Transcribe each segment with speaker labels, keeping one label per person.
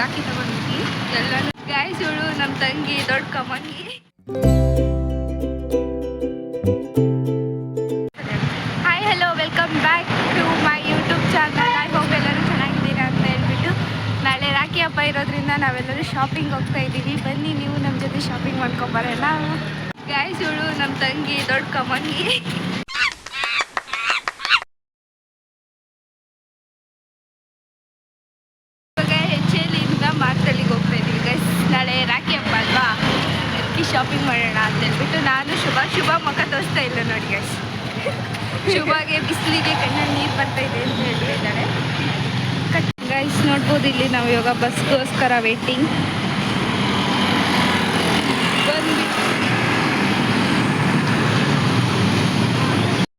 Speaker 1: ರಾಖಿ ತಗೊಂಡಿದ್ವಿ. ಎಲ್ಲಾನು ಗಾಯ್ಸ್ ಇವಳು ನಮ್ಮ ತಂಗಿ, ದೊಡ್ಡ ಕಮಂಗಿ. Hi hello welcome back to my YouTube channel I hope ಎಲ್ಲರೂ ಚೆನ್ನಾಗಿದ್ದೀರಾ ಅಂತ ಹೇಳ್ಬಿಟ್ಟು ನಾಳೆ ರಾಖಿ ಹಬ್ಬ ಇರೋದ್ರಿಂದ ನಾವೆಲ್ಲರೂ ಶಾಪಿಂಗ್ ಹೋಗ್ತಾ ಇದ್ದೀವಿ. ಬನ್ನಿ, ನೀವು ನಮ್ಮ ಜೊತೆ ಶಾಪಿಂಗ್ ಮಾಡ್ಕೊಂಬರೋಣ ಗಾಯ್ಸ್ ಇವಳು ನಮ್ಮ ತಂಗಿ, ದೊಡ್ಡ ಕಮ್ಮಂಗಿ ಇವಾಗ ಎಚ್ ಎಲ್ಲಿಂದ ಮಾರ್ತಳ್ಳಿಗೆ ಹೋಗ್ತಾ ಇದ್ದೀವಿ ಗೈಸ್ ನಾಳೆ ರಾಖಿ ಹಬ್ಬ ಅಲ್ವಾ? ಅದಕ್ಕೆ ಶಾಪಿಂಗ್ ಮಾಡೋಣ ಅಂತ ಹೇಳ್ಬಿಟ್ಟು ನಾನು ಶುಭ ಶುಭ ಮುಖ ತೋರಿಸ್ತಾ ಇಲ್ಲ ನೋಡಿ ಗೈಸ್ ಶುಭಾಗೆ, ಬಿಸಿಲಿಗೆ ಕಣ್ಣಲ್ಲಿ ನೀರು ಬರ್ತಾ ಇದೆ ಅಂತ ಹೇಳ್ತಾ ಇದ್ದಾಳೆ ಗೈಸ್ ನೋಡ್ಬೋದು ಇಲ್ಲಿ ನಾವು ಇವಾಗ ಬಸ್ಗೋಸ್ಕರ ವೇಟಿಂಗ್ ಬಂದ್ಬಿಟ್ಟು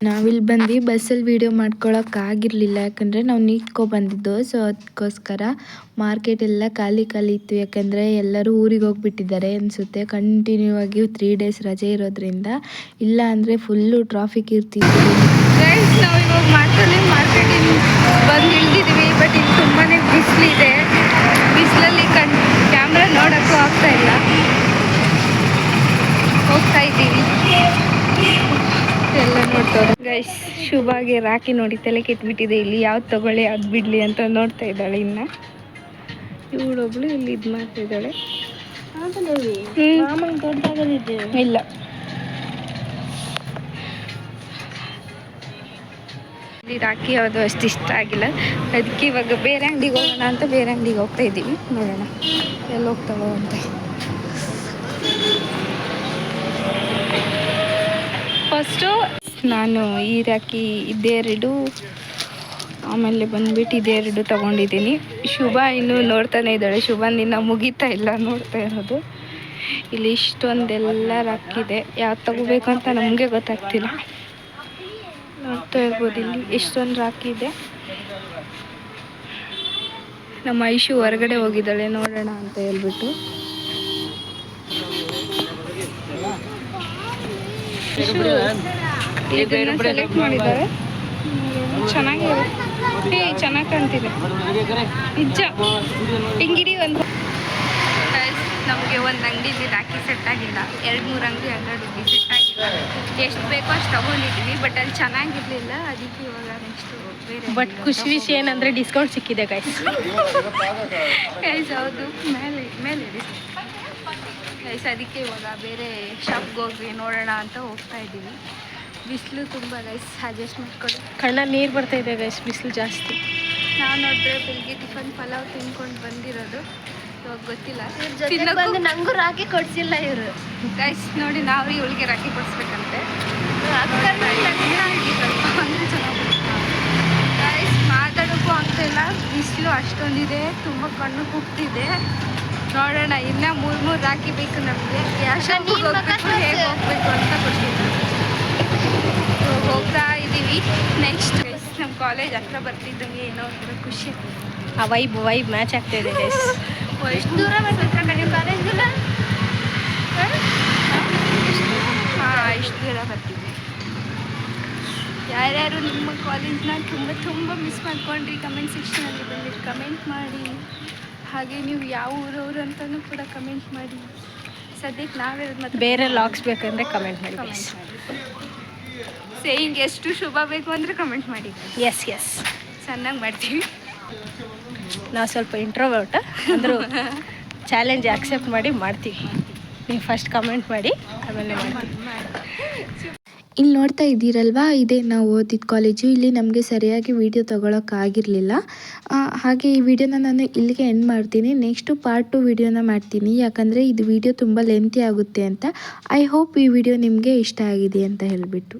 Speaker 2: ನಾವಿಲ್ಲಿ ಬಂದು ಬಸ್ಸಲ್ಲಿ ವೀಡಿಯೋ ಮಾಡ್ಕೊಳಕ್ಕಾಗಿರಲಿಲ್ಲ ಯಾಕಂದರೆ ನಾವು ನಿಂತ್ಕೊ ಬಂದಿದ್ದು. ಸೊ ಅದಕ್ಕೋಸ್ಕರ ಮಾರ್ಕೆಟ್ ಎಲ್ಲ ಖಾಲಿ ಖಾಲಿ ಇತ್ತು. ಯಾಕಂದರೆ ಎಲ್ಲರೂ ಊರಿಗೆ ಹೋಗ್ಬಿಟ್ಟಿದ್ದಾರೆ ಅನಿಸುತ್ತೆ. ಕಂಟಿನ್ಯೂ ಆಗಿ ತ್ರೀ ಡೇಸ್ ರಜೆ ಇರೋದ್ರಿಂದ. ಇಲ್ಲ ಅಂದರೆ ಫುಲ್ಲು ಟ್ರಾಫಿಕ್ ಇರ್ತಿತ್ತು
Speaker 1: ಗೈಸ್ ನಾವು ಇವಾಗ ಮಾರ್ಕಲ್ಲಿ ಮಾರ್ಕೆಟಿಂಗ್ ಬಂದು ಇಳಿದಿದ್ದೀವಿ ಬಟ್ ಇಲ್ಲಿ ತುಂಬಾ ಬಿಸಿಲಿದೆ ಬಿಸಿಲಲ್ಲಿ ಕಣ್ ಕ್ಯಾಮ್ರಾ ನೋಡೋಕ್ಕೂ ಆಗ್ತಾ ಇಲ್ಲ ಹೋಗ್ತಾ ಇದ್ದೀವಿ ಎಲ್ಲ ನೋಡ್ತಾರೆ ಗೈಸ್ ಶುಭಾಗೆ ರಾಖಿ ನೋಡಿ, ತಲೆ ಕೆಟ್ಬಿಟ್ಟಿದೆ ಇಲ್ಲಿ. ಯಾವ್ದು ತಗೊಳ್ಳಿ ಯಾವ್ದು ಬಿಡಲಿ ಅಂತ ನೋಡ್ತಾ ಇದ್ದಾಳೆ ಇನ್ನು. ಇವಳೊಬ್ಳು ಇಲ್ಲಿ ಇದು ಮಾಡ್ತಾ ಇದ್ದಾಳೆ. ಇಲ್ಲ. ರಾಖಿ ಯಾವುದು ಅಷ್ಟು ಇಷ್ಟ ಆಗಿಲ್ಲ. ಅದಕ್ಕೆ ಇವಾಗ ಬೇರೆ ಅಂಗಡಿಗೆ ಹೋಗೋಣ ಅಂತ ಬೇರೆ ಅಂಗಡಿಗೆ ಹೋಗ್ತಾ ಇದ್ದೀವಿ. ನೋಡೋಣ. ಎಲ್ಲಿ ಹೋಗ್ತಾವೋ ಅಂತ. ಫಸ್ಟು ನಾನು ಈ ರಾಕಿ ಇದೆರಡು ಆಮೇಲೆ ಬಂದ್ಬಿಟ್ಟು ಇದೆರಡು ತಗೊಂಡಿದ್ದೀನಿ. ಶುಭ ಇನ್ನೂ ನೋಡ್ತಾನೆ ಇದ್ದಾಳೆ. ಶುಭ ನಿನ್ನ ಮುಗಿತಾ ಇಲ್ಲ ನೋಡ್ತಾ ಇರೋದು. ಇಲ್ಲಿ ಇಷ್ಟೊಂದೆಲ್ಲ ರಾಕಿದೆ ಯಾವ್ದು ತಗೋಬೇಕು ಅಂತ ನಮಗೆ ಗೊತ್ತಾಗ್ತಿಲ್ಲ. ನೋಡ್ತಾ ಇರ್ಬೋದು ಇಲ್ಲಿ ಎಷ್ಟೊಂದು ರಾಕಿದೆ ನಮ್ಮ ಐಶು ಹೊರಗಡೆ ಹೋಗಿದ್ದಾಳೆ. ನೋಡೋಣ ಅಂತ ಹೇಳ್ಬಿಟ್ಟು. ಇದನ್ನ ಸೆಲೆಕ್ಟ್ ಮಾಡಿದ್ದಾರೆ. ಚೆನ್ನಾಗಿದೆ. ಏ ಚೆನ್ನಾಗಿ ಕಾಣ್ತಿದೆ. ನಿಜ. ಹಿಂಗಿಡಿ ಒಂದು. ನಮಗೆ ಒಂದು ಅಂಗಡಿಲಿ ರಾಖಿ ಸೆಟ್ ಆಗಿಲ್ಲ. ಎರಡು ಮೂರು ಅಂಗಡಿ ಅಡ್ಡಾಡಿದ್ವಿ ಸೆಟ್ ಆಗಿಲ್ಲ. ಎಷ್ಟು ಬೇಕೋ ಅಷ್ಟು ತಗೊಂಡಿದ್ವಿ ಬಟ್ ಅಲ್ಲಿ ಚೆನ್ನಾಗಿರ್ಲಿಲ್ಲ. ಅದಕ್ಕೆ ಇವಾಗ ನೆಕ್ಸ್ಟ್ ಬೇರೆ
Speaker 3: ಬಟ್ ಖುಷಿ ವಿಷಯ ಏನಂದ್ರೆ ಡಿಸ್ಕೌಂಟ್ ಸಿಕ್ಕಿದೆ ಗೈಸ್
Speaker 1: ಗೈಸ್ ಹೌದು. ಮೇಲೆ ಮೇಲೆ ಗೈಸ್ ಅದಕ್ಕೆ ಇವಾಗ ಬೇರೆ ಶಾಪ್ಗೆ ಹೋಗಿ ನೋಡೋಣ ಅಂತ ಹೋಗ್ತಾ ಇದ್ದೀವಿ ಬಿಸಿಲು ತುಂಬ ಗೈಸ್ ಅಡ್ಜಸ್ಟ್ ಮಾಡ್ಕೊಳ್ಳಿ.
Speaker 3: ಕಣ್ಣ ನೀರು ಬರ್ತಾ ಇದೆ ಗೈಸ್ ಬಿಸಿಲು ಜಾಸ್ತಿ.
Speaker 1: ನಾನು ನೋಡಿದ್ರೆ ಬೆಳಿಗ್ಗೆ ಟಿಫನ್ ಪಲಾವ್ ತಿನ್ಕೊಂಡು ಬಂದಿರೋದು. ಇವಾಗ ಗೊತ್ತಿಲ್ಲ.
Speaker 3: ಬಂದು ನಂಗೂ ರಾಗಿ ಕೊಡ್ಸಿಲ್ಲ ಇವರು.
Speaker 1: ಗೈಸ್ ನೋಡಿ ನಾವು ಇವಳಿಗೆ ರಾಖಿ ಕೊಡಿಸ್ಬೇಕಂತೆ. ಗೈಸ್ ಮಾತಾಡೋಕ್ಕೂ ಆಗ್ತಿಲ್ಲ. ಬಿಸಿಲು ಅಷ್ಟೊಂದಿದೆ. ತುಂಬ ಕಣ್ಣು ಕುಗ್ತಿದೆ. ನೋಡೋಣ ಇನ್ನ ಮೂರು ಮೂರು ರಾಕಿ ಬೇಕು ನಮಗೆ. ಯಾಕೆ ಹೋಗ್ಬೇಕು ಹೇಗೆ ಹೋಗ್ಬೇಕು ಅಂತ ಗೊತ್ತಿಲ್ಲ. ಹೋಗ್ತಾ ಇದ್ದೀವಿ. ನೆಕ್ಸ್ಟ್ ನಮ್ಮ ಕಾಲೇಜ್ ಹತ್ರ ಬರ್ತಿದ್ದಂಗೆ ಏನೋ ಒಂಥರ ಖುಷಿ.
Speaker 3: ಆ ವೈಬ್ ವೈಬ್ ಮ್ಯಾಚ್ ಆಗ್ತಾ ಇದೆ
Speaker 1: ಎಷ್ಟು ದೂರ ಬರ್ತಿದ್ರ ಕಡೆ ಕಾಲೇಜಿಲ್ಲ ಹಾಂ? ಇಷ್ಟು ದೂರ ಬರ್ತಿದ್ವಿ. ಯಾರ್ಯಾರು ನಿಮ್ಮ ಕಾಲೇಜ್ನ ತುಂಬ ತುಂಬ ಮಿಸ್ ಮಾಡ್ಕೊಂಡ್ರಿ ಕಮೆಂಟ್ ಸೆಕ್ಷನಲ್ಲಿ ಬಂದಿರಿ. ಕಮೆಂಟ್ ಮಾಡಿ. ಹಾಗೆ ನೀವು ಯಾವ ಊರವ್ರು ಅಂತಲೂ ಕೂಡ ಕಮೆಂಟ್ ಮಾಡಿ. ಸದ್ಯಕ್ಕೆ ನಾವೇ ಮತ್ತೆ
Speaker 3: ಬೇರೆ ಲಾಕ್ಸ್ ಬೇಕಂದ್ರೆ ಕಮೆಂಟ್ ಮಾಡಿ ಗೈಸ್
Speaker 1: ಸೇಯಿಂಗ್ ಎಷ್ಟು ಶುಭ ಬೇಕು ಅಂದರೆ ಕಮೆಂಟ್ ಮಾಡಿ.
Speaker 3: ಎಸ್ ಎಸ್
Speaker 1: ಚೆನ್ನಾಗಿ ಮಾಡ್ತೀವಿ.
Speaker 3: ನಾವು ಸ್ವಲ್ಪ ಇಂಟ್ರೋವರ್ಟ್ ಅಂದರೂ ಚಾಲೆಂಜ್ ಆಕ್ಸೆಪ್ಟ್ ಮಾಡಿ ಮಾಡ್ತೀವಿ. ನೀವು ಫಸ್ಟ್ ಕಮೆಂಟ್ ಮಾಡಿ ಆಮೇಲೆ ಮಾಡ್ತೀವಿ.
Speaker 2: ಇಲ್ಲಿ ನೋಡ್ತಾ ಇದ್ದೀರಲ್ವಾ? ಇದೇ ನಾವು ಓದಿದ ಕಾಲೇಜು ಇಲ್ಲಿ ನಮಗೆ ಸರಿಯಾಗಿ ವಿಡಿಯೋ ತೊಗೊಳಕ್ಕಾಗಿರಲಿಲ್ಲ ಹಾಗೆ ಈ ವಿಡಿಯೋನ ನಾನು ಇಲ್ಲಿಗೆ ಎಂಡ್ ಮಾಡ್ತೀನಿ. ನೆಕ್ಸ್ಟು ಪಾರ್ಟ್ ಟು ವಿಡಿಯೋನ ಮಾಡ್ತೀನಿ. ಯಾಕಂದರೆ ಇದು ವಿಡಿಯೋ ತುಂಬ ಲೆಂತಿ ಆಗುತ್ತೆ ಅಂತ. ಐ ಹೋಪ್ ಈ ವಿಡಿಯೋ ನಿಮಗೆ ಇಷ್ಟ ಆಗಿದೆ ಅಂತ ಹೇಳಿಬಿಟ್ಟು.